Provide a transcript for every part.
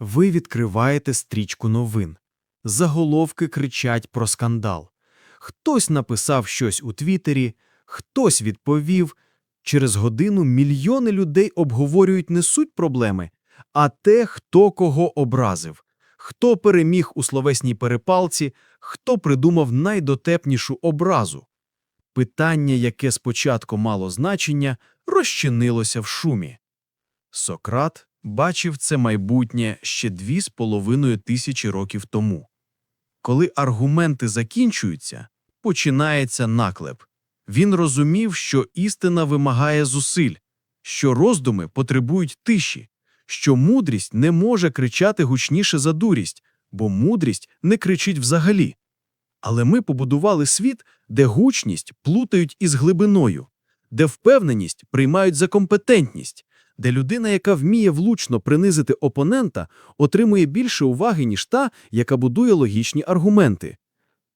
Ви відкриваєте стрічку новин. Заголовки кричать про скандал. Хтось написав щось у Твіттері, хтось відповів. Через годину мільйони людей обговорюють не суть проблеми, а те, хто кого образив, хто переміг у словесній перепалці, хто придумав найдотепнішу образу. Питання, яке спочатку мало значення, розчинилося в шумі. Сократ бачив це майбутнє ще дві з половиною тисячі років тому. Коли аргументи закінчуються, починається наклеп. Він розумів, що істина вимагає зусиль, що роздуми потребують тиші, що мудрість не може кричати гучніше за дурість, бо мудрість не кричить взагалі. Але ми побудували світ, де гучність плутають із глибиною, де впевненість приймають за компетентність, де людина, яка вміє влучно принизити опонента, отримує більше уваги, ніж та, яка будує логічні аргументи.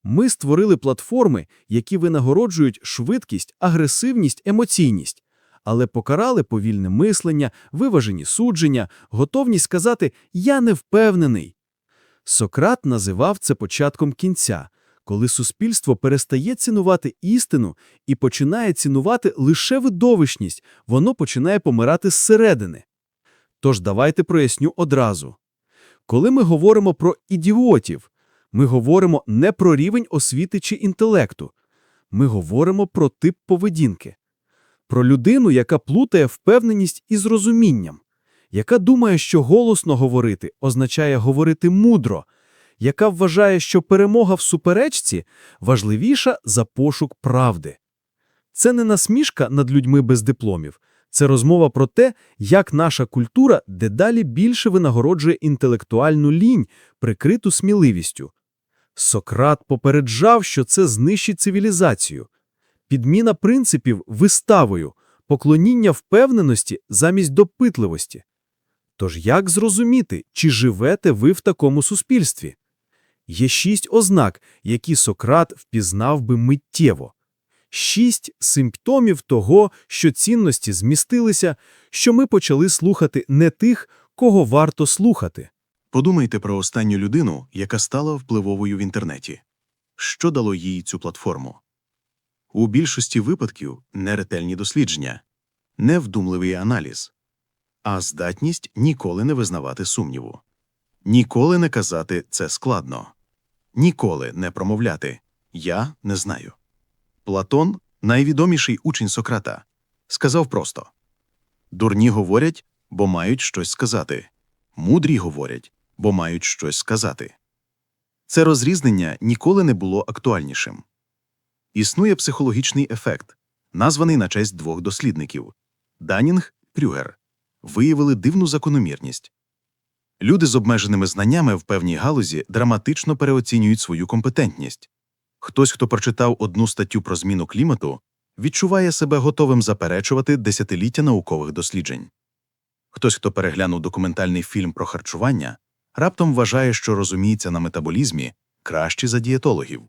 Ми створили платформи, які винагороджують швидкість, агресивність, емоційність, але покарали повільне мислення, виважені судження, готовність сказати «я не впевнений». Сократ називав це початком кінця, коли суспільство перестає цінувати істину і починає цінувати лише видовищність, воно починає помирати зсередини. Тож давайте проясню одразу. Коли ми говоримо про ідіотів, ми говоримо не про рівень освіти чи інтелекту. Ми говоримо про тип поведінки. Про людину, яка плутає впевненість із розумінням, яка думає, що голосно говорити означає говорити мудро, яка вважає, що перемога в суперечці важливіша за пошук правди. Це не насмішка над людьми без дипломів. Це розмова про те, як наша культура дедалі більше винагороджує інтелектуальну лінь, прикриту сміливістю. Сократ попереджав, що це знищить цивілізацію. Підміна принципів виставою, поклоніння впевненості замість допитливості. Тож як зрозуміти, чи живете ви в такому суспільстві? Є шість ознак, які Сократ впізнав би миттєво. Шість симптомів того, що цінності змістилися, що ми почали слухати не тих, кого варто слухати. Подумайте про останню людину, яка стала впливовою в інтернеті. Що дало їй цю платформу? У більшості випадків неретельні дослідження, невдумливий аналіз, а здатність ніколи не визнавати сумніву, ніколи не казати це складно, ніколи не промовляти Я не знаю. Платон, найвідоміший учень Сократа, сказав просто Дурні говорять, бо мають щось сказати, мудрі говорять, бо мають щось сказати. Це розрізнення ніколи не було актуальнішим. Існує психологічний ефект, названий на честь двох дослідників Данінг Крюгер, виявили дивну закономірність. Люди з обмеженими знаннями в певній галузі драматично переоцінюють свою компетентність. Хтось, хто прочитав одну статтю про зміну клімату, відчуває себе готовим заперечувати десятиліття наукових досліджень. Хтось, хто переглянув документальний фільм про харчування, раптом вважає, що розуміється на метаболізмі краще за дієтологів.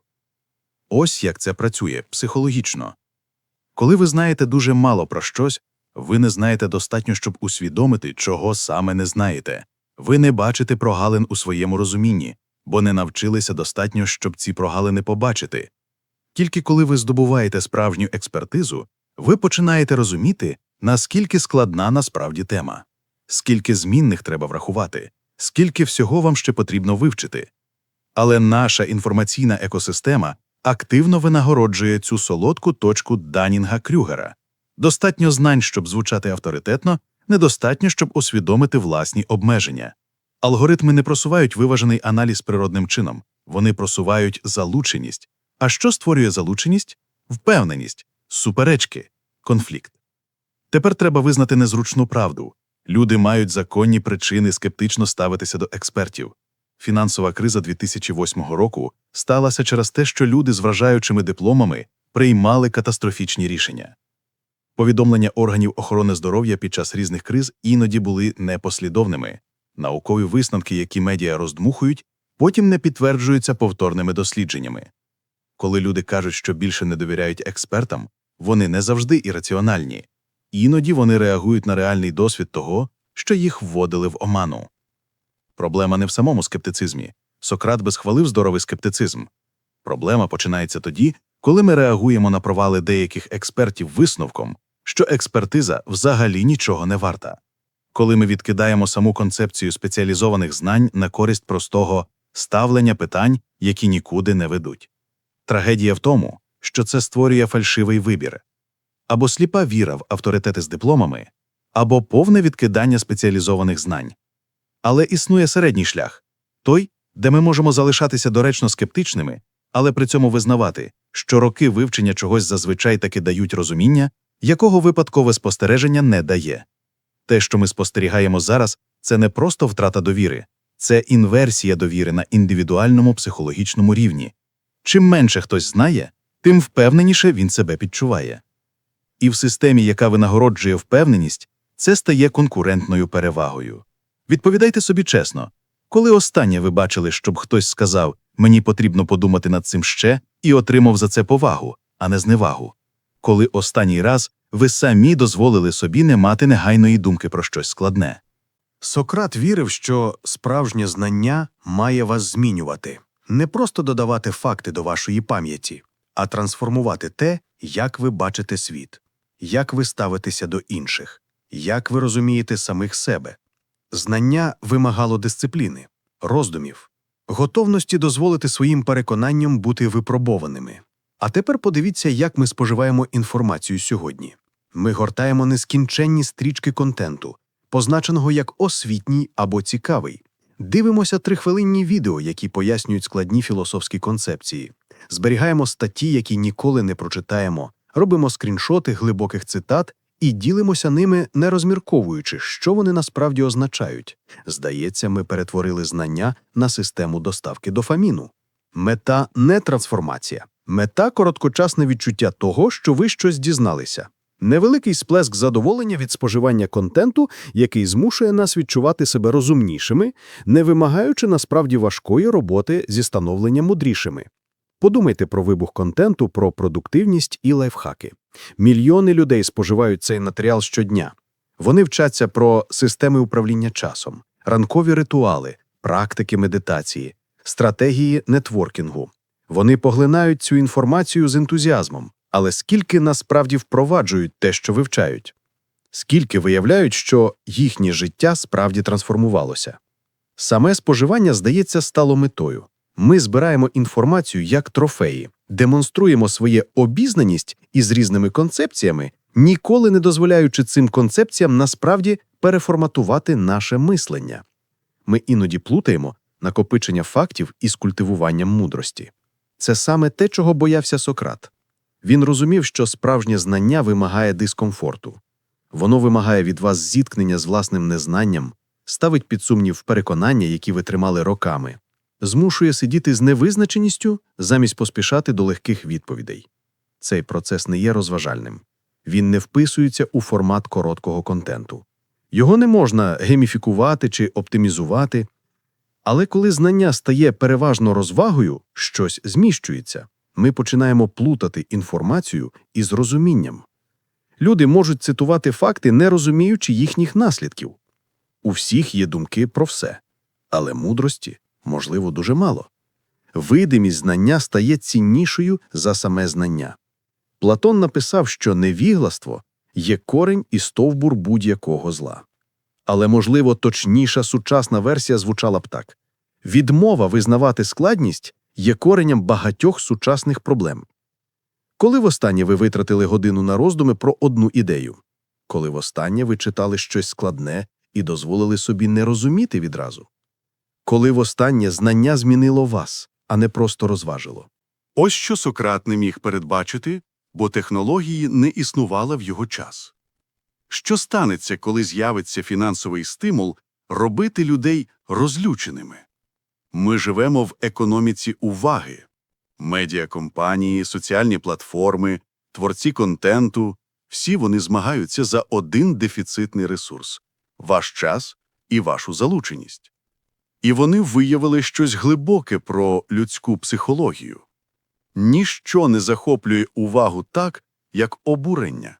Ось як це працює психологічно. Коли ви знаєте дуже мало про щось, ви не знаєте достатньо, щоб усвідомити, чого саме не знаєте. Ви не бачите прогалин у своєму розумінні, бо не навчилися достатньо, щоб ці прогалини побачити. Тільки коли ви здобуваєте справжню експертизу, ви починаєте розуміти, наскільки складна насправді тема, скільки змінних треба врахувати, скільки всього вам ще потрібно вивчити. Але наша інформаційна екосистема активно винагороджує цю солодку точку Данінга Крюгера. Достатньо знань, щоб звучати авторитетно, недостатньо, щоб усвідомити власні обмеження. Алгоритми не просувають виважений аналіз природним чином, вони просувають залученість. А що створює залученість? Впевненість, суперечки, конфлікт. Тепер треба визнати незручну правду. Люди мають законні причини скептично ставитися до експертів. Фінансова криза 2008 року сталася через те, що люди з вражаючими дипломами приймали катастрофічні рішення. Повідомлення органів охорони здоров'я під час різних криз іноді були непослідовними. Наукові висновки, які медіа роздмухують, потім не підтверджуються повторними дослідженнями. Коли люди кажуть, що більше не довіряють експертам, вони не завжди ірраціональні. Іноді вони реагують на реальний досвід того, що їх вводили в оману. Проблема не в самому скептицизмі. Сократ би схвалив здоровий скептицизм. Проблема починається тоді, коли ми реагуємо на провали деяких експертів висновком, що експертиза взагалі нічого не варта. Коли ми відкидаємо саму концепцію спеціалізованих знань на користь простого ставлення питань, які нікуди не ведуть. Трагедія в тому, що це створює фальшивий вибір або сліпа віра в авторитети з дипломами, або повне відкидання спеціалізованих знань. Але існує середній шлях той, де ми можемо залишатися доречно скептичними, але при цьому визнавати, що роки вивчення чогось зазвичай таки дають розуміння, якого випадкове спостереження не дає. Те, що ми спостерігаємо зараз, це не просто втрата довіри, це інверсія довіри на індивідуальному психологічному рівні. Чим менше хтось знає, тим впевненіше він себе підчуває. І в системі, яка винагороджує впевненість, це стає конкурентною перевагою. Відповідайте собі чесно, коли останнє ви бачили, щоб хтось сказав мені потрібно подумати над цим ще і отримав за це повагу, а не зневагу. Коли останній раз ви самі дозволили собі не мати негайної думки про щось складне. Сократ вірив, що справжнє знання має вас змінювати, не просто додавати факти до вашої пам'яті, а трансформувати те, як ви бачите світ, як ви ставитеся до інших, як ви розумієте самих себе. Знання вимагало дисципліни, роздумів, готовності дозволити своїм переконанням бути випробованими. А тепер подивіться, як ми споживаємо інформацію сьогодні. Ми гортаємо нескінченні стрічки контенту, позначеного як освітній або цікавий. Дивимося трихвилинні відео, які пояснюють складні філософські концепції. Зберігаємо статті, які ніколи не прочитаємо, робимо скріншоти глибоких цитат і ділимося ними, не розмірковуючи, що вони насправді означають. Здається, ми перетворили знання на систему доставки дофаміну. Мета не трансформація, мета короткочасне відчуття того, що ви щось дізналися. Невеликий сплеск задоволення від споживання контенту, який змушує нас відчувати себе розумнішими, не вимагаючи насправді важкої роботи зі становлення мудрішими. Подумайте про вибух контенту, про продуктивність і лайфхаки. Мільйони людей споживають цей матеріал щодня. Вони вчаться про системи управління часом, ранкові ритуали, практики медитації, стратегії нетворкінгу. Вони поглинають цю інформацію з ентузіазмом, але скільки насправді впроваджують те, що вивчають? Скільки виявляють, що їхнє життя справді трансформувалося? Саме споживання, здається, стало метою. Ми збираємо інформацію як трофеї, демонструємо своє обізнаність із різними концепціями, ніколи не дозволяючи цим концепціям насправді переформатувати наше мислення. Ми іноді плутаємо накопичення фактів із культивуванням мудрості. Це саме те, чого боявся Сократ. Він розумів, що справжнє знання вимагає дискомфорту. Воно вимагає від вас зіткнення з власним незнанням, ставить під сумнів переконання, які ви тримали роками, змушує сидіти з невизначеністю замість поспішати до легких відповідей. Цей процес не є розважальним. Він не вписується у формат короткого контенту. Його не можна геміфікувати чи оптимізувати. Але коли знання стає переважно розвагою, щось зміщується. Ми починаємо плутати інформацію із розумінням. Люди можуть цитувати факти, не розуміючи їхніх наслідків. У всіх є думки про все, але мудрості, можливо, дуже мало. Видимість знання стає ціннішою за саме знання. Платон написав, що невігластво є корень і стовбур будь-якого зла. Але, можливо, точніша сучасна версія звучала б так відмова визнавати складність є коренем багатьох сучасних проблем. Коли востаннє ви витратили годину на роздуми про одну ідею? Коли востаннє ви читали щось складне і дозволили собі не розуміти відразу? Коли востаннє знання змінило вас, а не просто розважило? Ось що Сократ не міг передбачити, бо технології не існували в його час. Що станеться, коли з'явиться фінансовий стимул робити людей розлюченими? Ми живемо в економіці уваги. Медіакомпанії, соціальні платформи, творці контенту – всі вони змагаються за один дефіцитний ресурс – ваш час і вашу залученість. І вони виявили щось глибоке про людську психологію. Ніщо не захоплює увагу так, як обурення.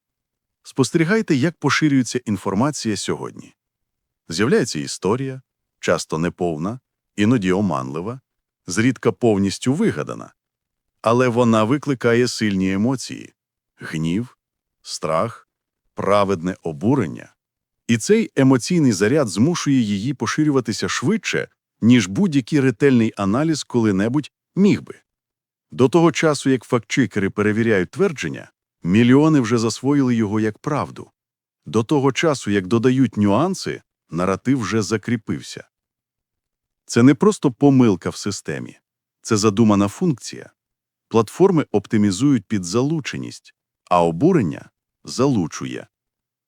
Спостерігайте, як поширюється інформація сьогодні. З'являється історія, часто неповна, іноді оманлива, зрідка повністю вигадана. Але вона викликає сильні емоції – гнів, страх, праведне обурення. І цей емоційний заряд змушує її поширюватися швидше, ніж будь-який ретельний аналіз коли-небудь міг би. До того часу, як фактчекери перевіряють твердження, мільйони вже засвоїли його як правду. До того часу, як додають нюанси, наратив вже закріпився. Це не просто помилка в системі, це задумана функція. Платформи оптимізують під залученість, а обурення залучує.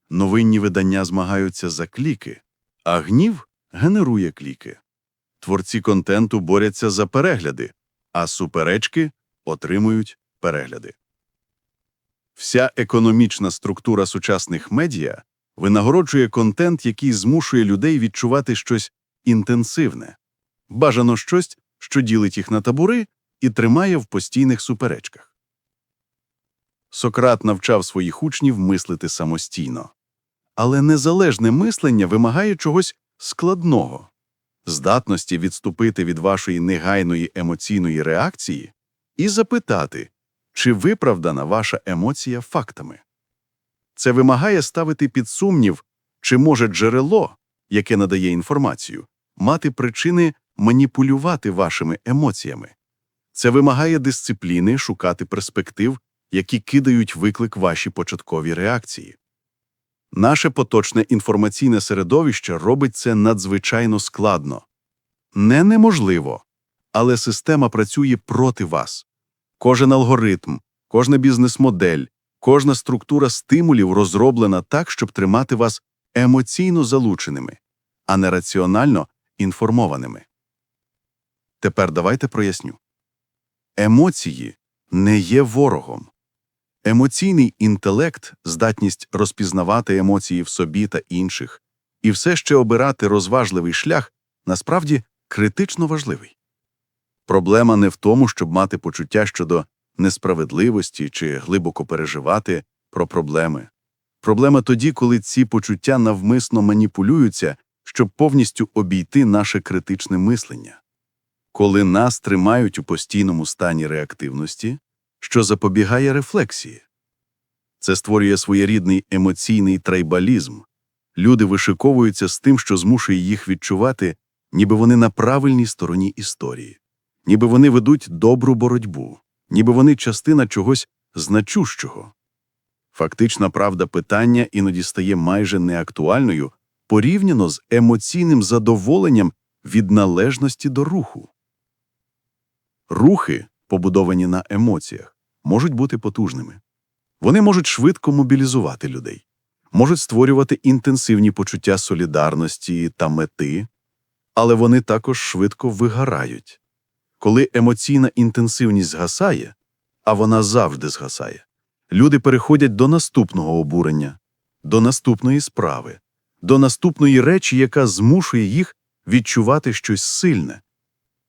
Новинні видання змагаються за кліки, а гнів генерує кліки. Творці контенту борються за перегляди, а суперечки отримують перегляди. Вся економічна структура сучасних медіа винагороджує контент, який змушує людей відчувати щось інтенсивне, бажано щось, що ділить їх на табори і тримає в постійних суперечках. Сократ навчав своїх учнів мислити самостійно. Але незалежне мислення вимагає чогось складного здатності відступити від вашої негайної емоційної реакції і запитати, чи виправдана ваша емоція фактами. Це вимагає ставити під сумнів, чи може джерело, яке надає інформацію, мати причини маніпулювати вашими емоціями. Це вимагає дисципліни шукати перспектив, які кидають виклик ваші початкові реакції. Наше поточне інформаційне середовище робить це надзвичайно складно. Не неможливо, але система працює проти вас. Кожен алгоритм, кожна бізнес-модель, кожна структура стимулів розроблена так, щоб тримати вас емоційно залученими, а не раціонально інформованими. Тепер давайте проясню. Емоції не є ворогом. Емоційний інтелект, здатність розпізнавати емоції в собі та інших, і все ще обирати розважливий шлях, насправді критично важливий. Проблема не в тому, щоб мати почуття щодо несправедливості чи глибоко переживати про проблеми. Проблема тоді, коли ці почуття навмисно маніпулюються, щоб повністю обійти наше критичне мислення. Коли нас тримають у постійному стані реактивності, що запобігає рефлексії. Це створює своєрідний емоційний трайбалізм. Люди вишиковуються з тим, що змушує їх відчувати, ніби вони на правильній стороні історії, ніби вони ведуть добру боротьбу, ніби вони частина чогось значущого. Фактична правда питання іноді стає майже неактуальною порівняно з емоційним задоволенням від належності до руху. Рухи, побудовані на емоціях, можуть бути потужними. Вони можуть швидко мобілізувати людей, можуть створювати інтенсивні почуття солідарності та мети, але вони також швидко вигорають. Коли емоційна інтенсивність згасає, а вона завжди згасає, люди переходять до наступного обурення, до наступної справи, до наступної речі, яка змушує їх відчувати щось сильне.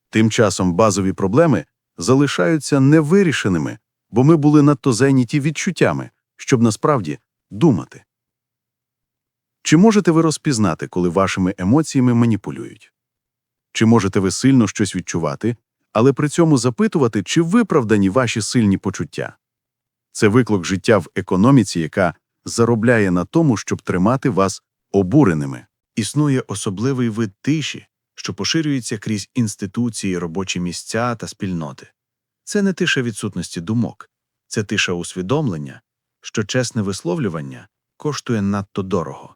Тим часом базові проблеми залишаються невирішеними, бо ми були надто зайняті відчуттями, щоб насправді думати. Чи можете ви розпізнати, коли вашими емоціями маніпулюють? Чи можете ви сильно щось відчувати, але при цьому запитувати, чи виправдані ваші сильні почуття? Це виклик життя в економіці, яка заробляє на тому, щоб тримати вас обуреними. Існує особливий вид тиші, що поширюється крізь інституції, робочі місця та спільноти. Це не тиша відсутності думок, це тиша усвідомлення, що чесне висловлювання коштує надто дорого.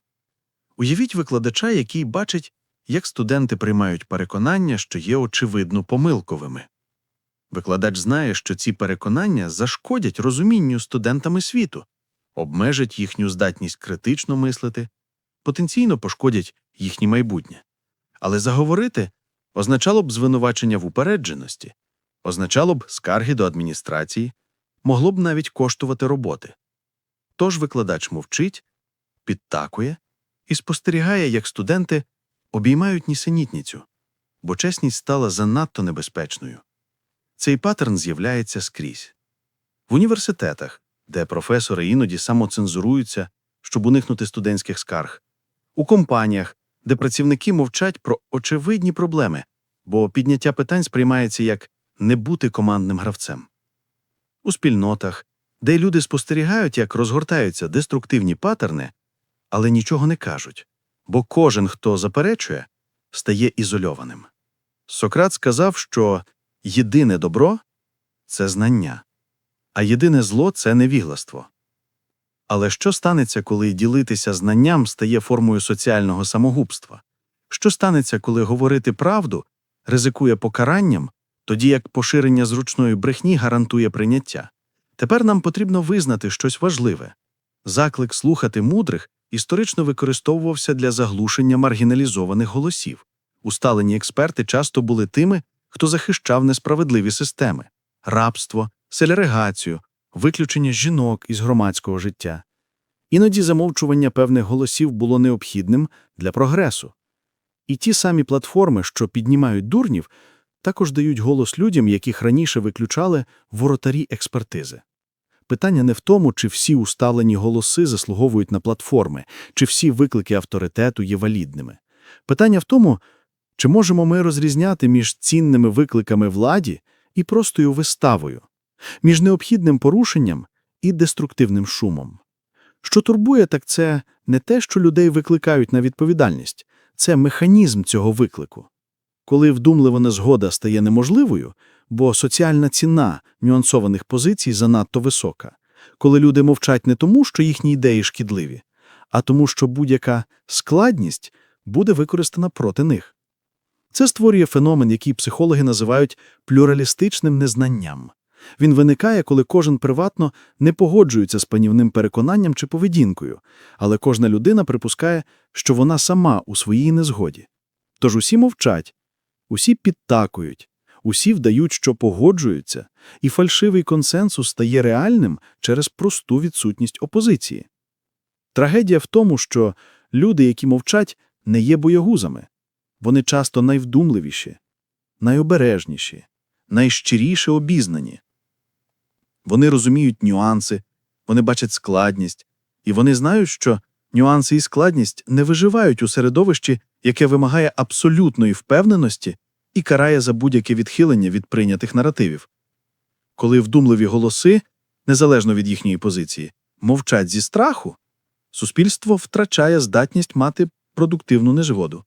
Уявіть викладача, який бачить, як студенти приймають переконання, що є очевидно помилковими. Викладач знає, що ці переконання зашкодять розумінню студентами світу, обмежать їхню здатність критично мислити, потенційно пошкодять їхнє майбутнє. Але заговорити означало б звинувачення в упередженості, означало б скарги до адміністрації, могло б навіть коштувати роботи. Тож викладач мовчить, підтакує і спостерігає, як студенти обіймають нісенітницю, бо чесність стала занадто небезпечною. Цей паттерн з'являється скрізь. В університетах, де професори іноді самоцензуруються, щоб уникнути студентських скарг, у компаніях, де працівники мовчать про очевидні проблеми, бо підняття питань сприймається як не бути командним гравцем. У спільнотах, де люди спостерігають, як розгортаються деструктивні патерни, але нічого не кажуть, бо кожен, хто заперечує, стає ізольованим. Сократ сказав, що єдине добро це знання, а єдине зло це невігластво. Але що станеться, коли ділитися знанням стає формою соціального самогубства? Що станеться, коли говорити правду ризикує покаранням, тоді як поширення зручної брехні гарантує прийняття? Тепер нам потрібно визнати щось важливе. Заклик слухати мудрих історично використовувався для заглушення маргіналізованих голосів. Усталені експерти часто були тими, хто захищав несправедливі системи рабство, селярегацію, виключення жінок із громадського життя. Іноді замовчування певних голосів було необхідним для прогресу. І ті самі платформи, що піднімають дурнів, також дають голос людям, яких раніше виключали воротарі експертизи. Питання не в тому, чи всі усталені голоси заслуговують на платформи, чи всі виклики авторитету є валідними. Питання в тому, чи можемо ми розрізняти між цінними викликами владі і простою виставою, між необхідним порушенням і деструктивним шумом. Що турбує, так це не те, що людей викликають на відповідальність, це механізм цього виклику. Коли вдумлива незгода стає неможливою, бо соціальна ціна нюансованих позицій занадто висока, коли люди мовчать не тому, що їхні ідеї шкідливі, а тому, що будь-яка складність буде використана проти них. Це створює феномен, який психологи називають плюралістичним незнанням. Він виникає, коли кожен приватно не погоджується з панівним переконанням чи поведінкою, але кожна людина припускає, що вона сама у своїй незгоді. Тож усі мовчать, усі підтакують, усі вдають, що погоджуються, і фальшивий консенсус стає реальним через просту відсутність опозиції. Трагедія в тому, що люди, які мовчать, не є боягузами. Вони часто найвдумливіші, найобережніші, найщиріше обізнані. Вони розуміють нюанси, вони бачать складність, і вони знають, що нюанси і складність не виживають у середовищі, яке вимагає абсолютної впевненості і карає за будь-яке відхилення від прийнятих наративів. Коли вдумливі голоси, незалежно від їхньої позиції, мовчать зі страху, суспільство втрачає здатність мати продуктивну незгоду.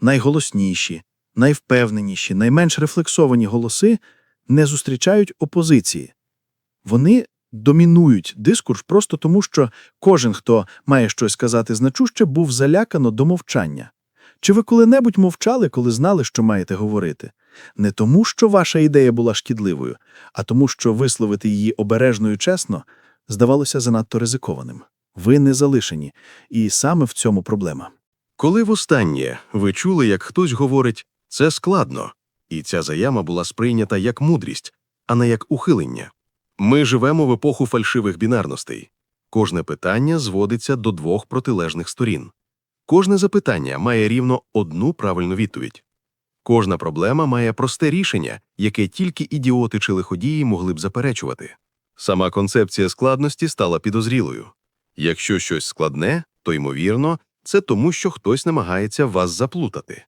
Найголосніші, найвпевненіші, найменш рефлексовані голоси не зустрічають опозиції. Вони домінують дискурс просто тому, що кожен, хто має щось сказати значуще, був залякано до мовчання. Чи ви коли-небудь мовчали, коли знали, що маєте говорити? Не тому, що ваша ідея була шкідливою, а тому, що висловити її обережно і чесно здавалося занадто ризикованим. Ви не залишені, і саме в цьому проблема. Коли востаннє ви чули, як хтось говорить «це складно», і ця заяма була сприйнята як мудрість, а не як ухилення. Ми живемо в епоху фальшивих бінарностей. Кожне питання зводиться до двох протилежних сторін. Кожне запитання має рівно одну правильну відповідь. Кожна проблема має просте рішення, яке тільки ідіоти чи лиходії могли б заперечувати. Сама концепція складності стала підозрілою. Якщо щось складне, то, ймовірно, це тому, що хтось намагається вас заплутати.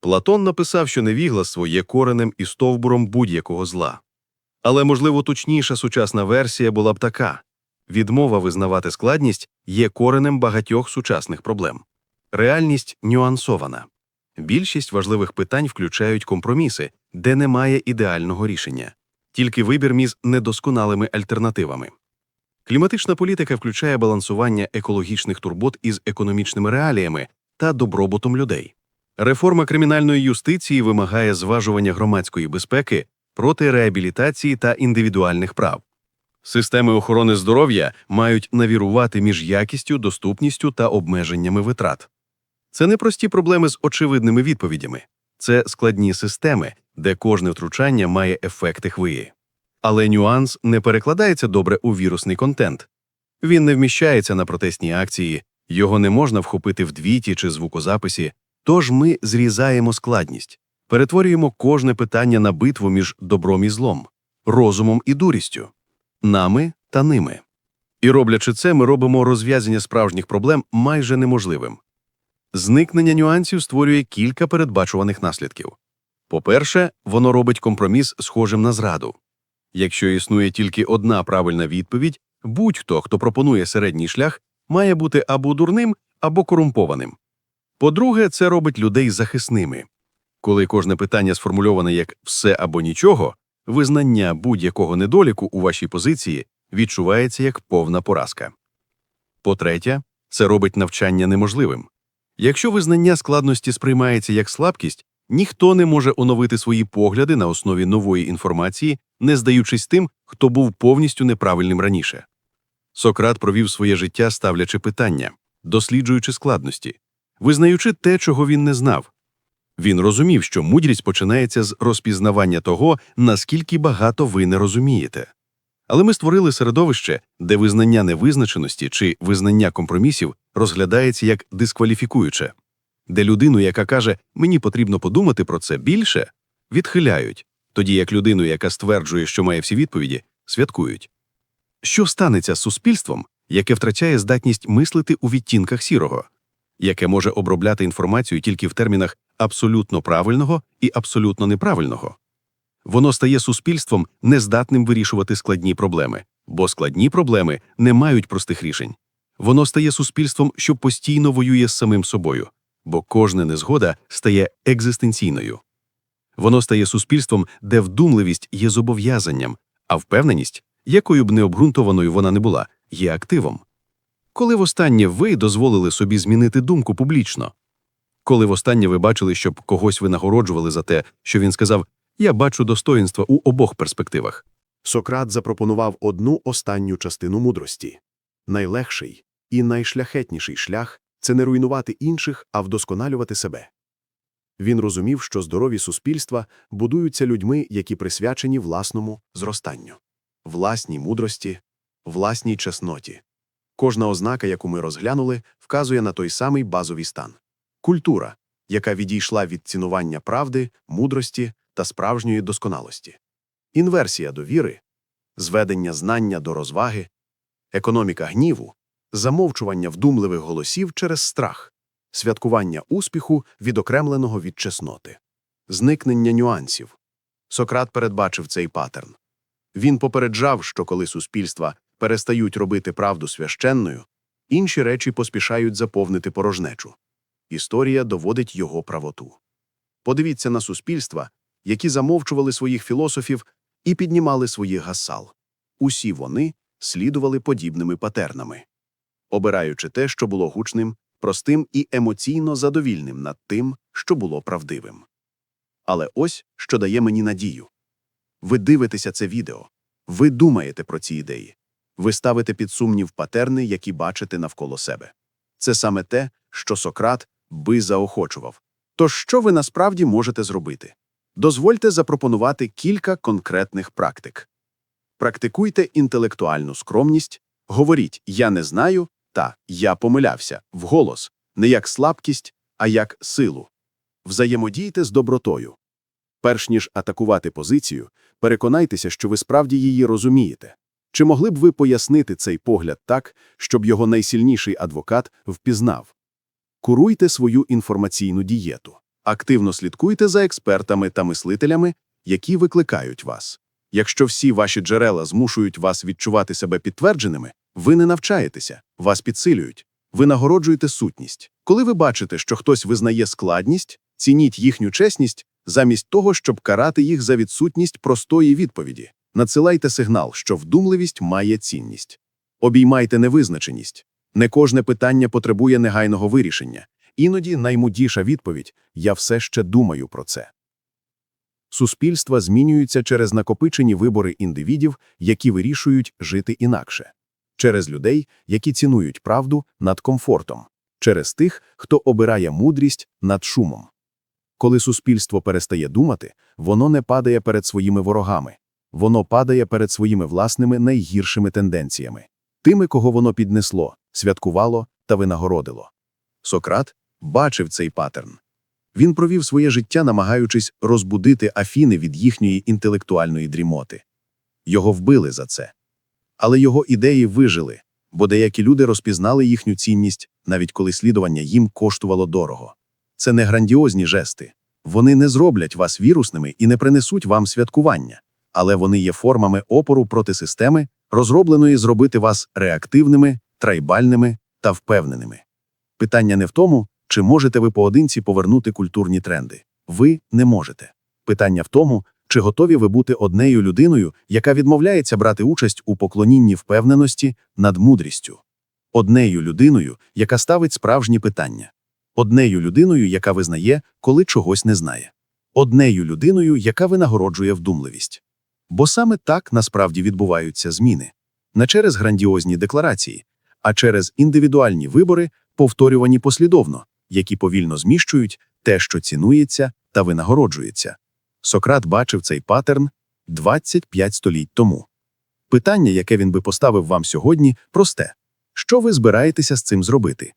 Платон написав, що невігластво є коренем і стовбуром будь-якого зла. Але, можливо, точніша сучасна версія була б така відмова визнавати складність є коренем багатьох сучасних проблем. Реальність нюансована. Більшість важливих питань включають компроміси, де немає ідеального рішення, тільки вибір між недосконалими альтернативами. Кліматична політика включає балансування екологічних турбот із економічними реаліями та добробутом людей. Реформа кримінальної юстиції вимагає зважування громадської безпеки проти реабілітації та індивідуальних прав. Системи охорони здоров'я мають навірувати між якістю, доступністю та обмеженнями витрат. Це не прості проблеми з очевидними відповідями, це складні системи, де кожне втручання має ефекти хвилі. Але нюанс не перекладається добре у вірусний контент. Він не вміщається на протестні акції, його не можна вхопити в двіті чи звукозаписі, тож ми зрізаємо складність, перетворюємо кожне питання на битву між добром і злом, розумом і дурістю, нами та ними. І роблячи це, ми робимо розв'язання справжніх проблем майже неможливим. Зникнення нюансів створює кілька передбачуваних наслідків. По-перше, воно робить компроміс схожим на зраду. Якщо існує тільки одна правильна відповідь, будь-хто, хто пропонує середній шлях, має бути або дурним, або корумпованим. По-друге, це робить людей захисними. Коли кожне питання сформульоване як все або нічого, визнання будь-якого недоліку у вашій позиції відчувається як повна поразка. По-третє, це робить навчання неможливим. Якщо визнання складності сприймається як слабкість, ніхто не може оновити свої погляди на основі нової інформації, не здаючись тим, хто був повністю неправильним раніше. Сократ провів своє життя, ставлячи питання, досліджуючи складності, визнаючи те, чого він не знав. Він розумів, що мудрість починається з розпізнавання того, наскільки багато ви не розумієте. Але ми створили середовище, де визнання невизначеності чи визнання компромісів розглядається як дискваліфікуюче, де людину, яка каже «мені потрібно подумати про це більше», відхиляють, тоді як людину, яка стверджує, що має всі відповіді, святкують. Що станеться з суспільством, яке втрачає здатність мислити у відтінках сірого, яке може обробляти інформацію тільки в термінах абсолютно правильного і абсолютно неправильного? Воно стає суспільством, нездатним вирішувати складні проблеми, бо складні проблеми не мають простих рішень. Воно стає суспільством, що постійно воює з самим собою, бо кожна незгода стає екзистенційною. Воно стає суспільством, де вдумливість є зобов'язанням, а впевненість, якою б необґрунтованою вона не була, є активом. Коли востаннє ви дозволили собі змінити думку публічно? Коли востаннє ви бачили, щоб когось ви нагороджували за те, що він сказав «Я бачу достоїнства у обох перспективах». Сократ запропонував одну останню частину мудрості. Найлегший і найшляхетніший шлях – це не руйнувати інших, а вдосконалювати себе. Він розумів, що здорові суспільства будуються людьми, які присвячені власному зростанню, власній мудрості, власній чесноті. Кожна ознака, яку ми розглянули, вказує на той самий базовий стан – культура, яка відійшла від цінування правди, мудрості та справжньої досконалості. Інверсія довіри, зведення знання до розваги, економіка гніву, замовчування вдумливих голосів через страх, святкування успіху, відокремленого від чесноти, зникнення нюансів. Сократ передбачив цей паттерн. Він попереджав, що коли суспільства перестають робити правду священною, інші речі поспішають заповнити порожнечу. Історія доводить його правоту. Подивіться на суспільства, які замовчували своїх філософів і піднімали своїх гасал. Усі вони слідували подібними патернами, обираючи те, що було гучним, простим і емоційно задовільним над тим, що було правдивим. Але ось що дає мені надію. Ви дивитеся це відео, ви думаєте про ці ідеї, ви ставите під сумнів патерни, які бачите навколо себе. Це саме те, що Сократ би заохочував. Тож що ви насправді можете зробити? Дозвольте запропонувати кілька конкретних практик. Практикуйте інтелектуальну скромність, говоріть «я не знаю» та «я помилявся» вголос, не як слабкість, а як силу. Взаємодійте з добротою. Перш ніж атакувати позицію, переконайтеся, що ви справді її розумієте. Чи могли б ви пояснити цей погляд так, щоб його найсильніший адвокат впізнав? Куруйте свою інформаційну дієту. Активно слідкуйте за експертами та мислителями, які викликають вас. Якщо всі ваші джерела змушують вас відчувати себе підтвердженими, ви не навчаєтеся, вас підсилюють. Ви нагороджуєте сутність. Коли ви бачите, що хтось визнає складність, цініть їхню чесність замість того, щоб карати їх за відсутність простої відповіді. Надсилайте сигнал, що вдумливість має цінність. Обіймайте невизначеність. Не кожне питання потребує негайного вирішення. Іноді наймудіша відповідь «я все ще думаю про це». Суспільства змінюються через накопичені вибори індивідів, які вирішують жити інакше. Через людей, які цінують правду над комфортом. Через тих, хто обирає мудрість над шумом. Коли суспільство перестає думати, воно не падає перед своїми ворогами. Воно падає перед своїми власними найгіршими тенденціями. Тими, кого воно піднесло, святкувало та винагородило. Сократ бачив цей паттерн. Він провів своє життя, намагаючись розбудити Афіни від їхньої інтелектуальної дрімоти. Його вбили за це. Але його ідеї вижили, бо деякі люди розпізнали їхню цінність, навіть коли слідування їм коштувало дорого. Це не грандіозні жести. Вони не зроблять вас вірусними і не принесуть вам святкування, але вони є формами опору проти системи, розробленої зробити вас реактивними, трайбальними та впевненими. Питання не в тому, чи можете ви поодинці повернути культурні тренди. Ви не можете. Питання в тому, чи готові ви бути однею людиною, яка відмовляється брати участь у поклонінні впевненості над мудрістю, однею людиною, яка ставить справжні питання, однею людиною, яка визнає, коли чогось не знає, однею людиною, яка винагороджує вдумливість. Бо саме так насправді відбуваються зміни не через грандіозні декларації, а через індивідуальні вибори, повторювані послідовно, які повільно зміщують те, що цінується та винагороджується. Сократ бачив цей паттерн 25 століть тому. Питання, яке він би поставив вам сьогодні, просте: що ви збираєтеся з цим зробити?